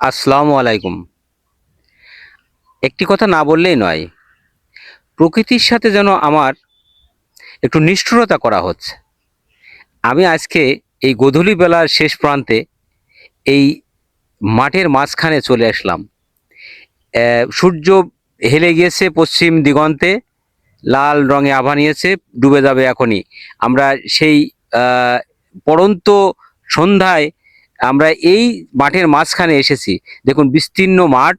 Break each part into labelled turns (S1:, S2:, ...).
S1: আসসালামু আলাইকুম। একটি কথা না বললেই নয়, প্রকৃতির সাথে যেন আমার একটু নিষ্ঠুরতা করা হচ্ছে। আমি আজকে এই গোধূলি বেলার শেষ প্রান্তে এই মাঠের মাঝখানে চলে আসলাম। সূর্য হেলে গিয়েছে পশ্চিম দিগন্তে, লাল রঙে আভা নিয়েছে, ডুবে যাবে এখনই। আমরা সেই পড়ন্ত সন্ধ্যায় আমরা এই মাঠের মাঝখানে এসেছি। দেখুন, বিস্তীর্ণ মাঠ।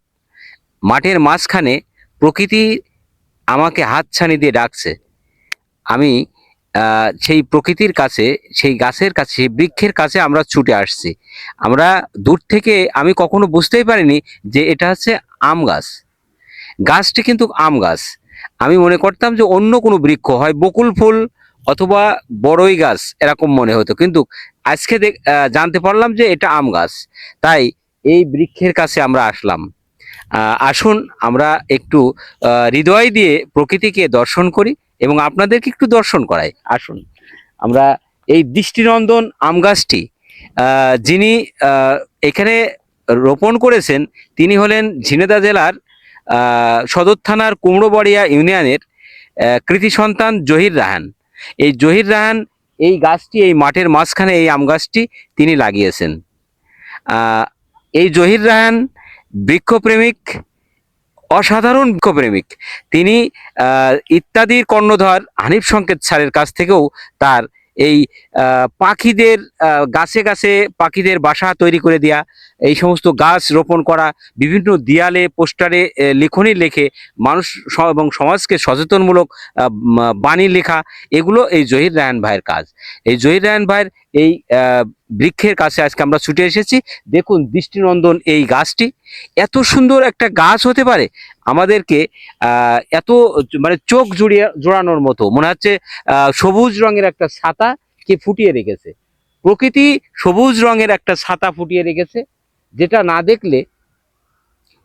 S1: মাঠের মাঝখানে প্রকৃতি আমাকে হাতছানি দিয়ে ডাকছে। আমি সেই প্রকৃতির কাছে, সেই গাছের কাছে, সেই বৃক্ষের কাছে আমরা ছুটে আসছি। আমরা দূর থেকে, আমি কখনো বুঝতেই পারিনি যে এটা হচ্ছে আম গাছ। গাছটি কিন্তু আম গাছ। আমি মনে করতাম যে অন্য কোনো বৃক্ষ হয়, বকুল ফুল অথবা বড়ই গাছ, এরকম মনে হতো। কিন্তু আজকে জানতে পারলাম যে এটা আম গাছ। তাই এই বৃক্ষের কাছে আমরা আসলাম। আসুন আমরা একটু হৃদয় দিয়ে প্রকৃতিকে দর্শন করি এবং আপনাদেরকে একটু দর্শন করাই। আসুন। আমরা এই দৃষ্টিনন্দন আম গাছটি যিনি এখানে রোপণ করেছেন, তিনি হলেন ঝিনেদা জেলার সদর থানার কুমড়োবাড়িয়া ইউনিয়নের কৃতি সন্তান জহির রাহান। এই জহির রাহান, এই গাছটি, এই মাঠের মাঝখানে এই আম গাছটি তিনি লাগিয়েছেন। এই জহির রাহান বৃক্ষপ্রেমিক, অসাধারণ বৃক্ষপ্রেমিক। তিনি ইত্যাদির কর্ণধার হানিফ সংকেত স্যারের কাছ থেকেও তার এই পাখিদের গাছে গাছে পাখিদের বাসা তৈরি করে দেয়া, এই সমস্ত গাছ রোপণ করা, বিভিন্ন দিয়ালে, পোস্টারে লেখনী লেখে মানুষ এবং সমাজকে সচেতনমূলক বাণী লেখা, এগুলো এই জহির রায়ন ভাইয়ের কাজ। এই জহির রায়ন ভাইয়ের এই বৃক্ষের কাছে আজকে আমরা ছুটে এসেছি। দেখুন দৃষ্টিনন্দন এই গাছটি। এত সুন্দর একটা গাছ হতে পারে আমাদেরকে এত মানে চোখ জুড়িয়ে জোড়ানোর মতো। মনে হচ্ছে সবুজ রঙের একটা ছাতা কে ফুটিয়ে রেখেছে। প্রকৃতি সবুজ রঙের একটা ছাতা ফুটিয়ে রেখেছে, যেটা না দেখলে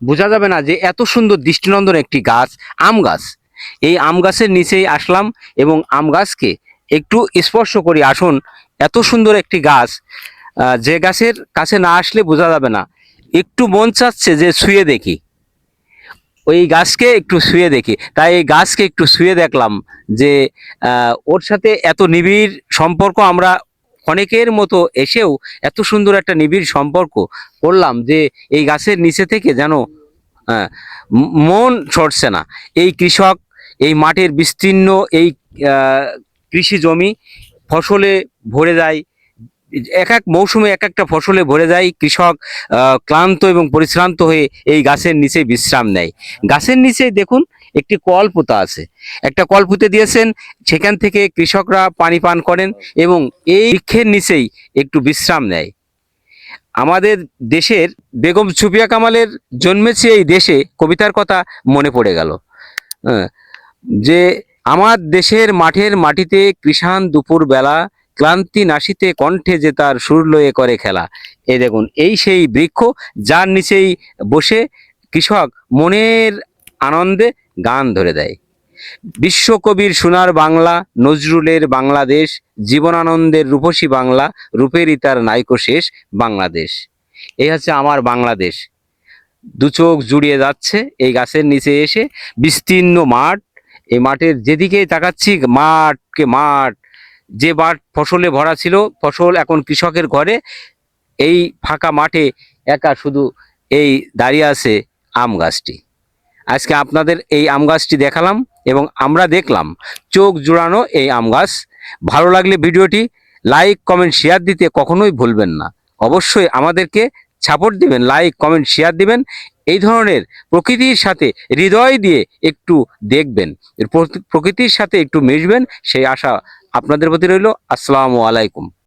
S1: বোঝা যাবে না যে এত সুন্দর দৃষ্টিনন্দন একটি গাছ, আম গাছ। এই আম গাছের নিচেই আসলাম এবং আম গাছকে একটু স্পর্শ করি। আসুন এত সুন্দর একটি গাছ যে গাছের কাছে না আসলে বোঝা যাবে না। একটু মন চাচ্ছে যে শুয়ে দেখি। ওই গাছকে একটু শুয়ে দেখি। তাই এই গাছকে একটু শুয়ে দেখলাম যে ওর সাথে এত নিবিড় সম্পর্ক আমরা অনেকের মতো এসেও এত সুন্দর একটা নিবিড় সম্পর্ক করলাম যে এই গাছের নিচে থেকে যেন মন সরছে না। এই কৃষক, এই মাঠের বিস্তীর্ণ, এই কৃষি জমি ফসলে ভরে যায়। এক এক মৌসুমে এক একটা ফসলে ভরে যায়। কৃষক ক্লান্ত এবং পরিশ্রান্ত হয়ে এই গাছের নিচে বিশ্রাম নেয়। গাছের নিচে দেখুন, একটি কল পোতা আছে। একটা কল পুঁতে দিয়েছেন, সেখান থেকে কৃষকরা পানি পান করেন এবং এই বৃক্ষের নিচেই একটু বিশ্রাম নেয়। আমাদের দেশের বেগম সুফিয়া কামালের জন্মেছে এই দেশে, কবিতার কথা মনে পড়ে গেল। যে আমার দেশের মাঠের মাটিতে কৃষাণ দুপুর বেলা ক্লান্তি নাশিতে কণ্ঠে যে তার সুর লয়ে করে খেলা। এ দেখুন, এই সেই বৃক্ষ যার নিচেই বসে কৃষক মনের আনন্দে গান ধরে দেয়। বিশ্বকবির সোনার বাংলা, নজরুলের বাংলাদেশ, জীবনানন্দের রূপসী বাংলা, রূপেরই তার নাইকো শেষ বাংলাদেশ। এই হচ্ছে আমার বাংলাদেশ। দু চোখ জুড়িয়ে যাচ্ছে এই গাছের নিচে এসে বিস্তীর্ণ মাঠ এই মাঠের যেদিকেই তাকাচ্ছি, মাঠকে মাঠ। যে মাঠ ফসলে ভরা ছিল, ফসল এখন কৃষকের ঘরে। এই ফাঁকা মাঠে একা শুধু এই দাঁড়িয়ে আছে আম গাছটি। আজকে আপনাদের এই আম গাছটি দেখালাম এবং আমরা দেখলাম চোখ জোড়ানো এই আম গাছ। ভালো লাগলে ভিডিওটি লাইক, কমেন্ট, শেয়ার দিতে কখনোই ভুলবেন না। অবশ্যই আমাদেরকে সাপোর্ট দিবেন লাইক কমেন্ট শেয়ার দিবেন। এই ধরনের প্রকৃতির সাথে হৃদয় দিয়ে একটু দেখবেন। প্রকৃতির সাথে একটু মিশবেন, সেই আশা আপনাদের প্রতি রইল। আসসালামু আলাইকুম।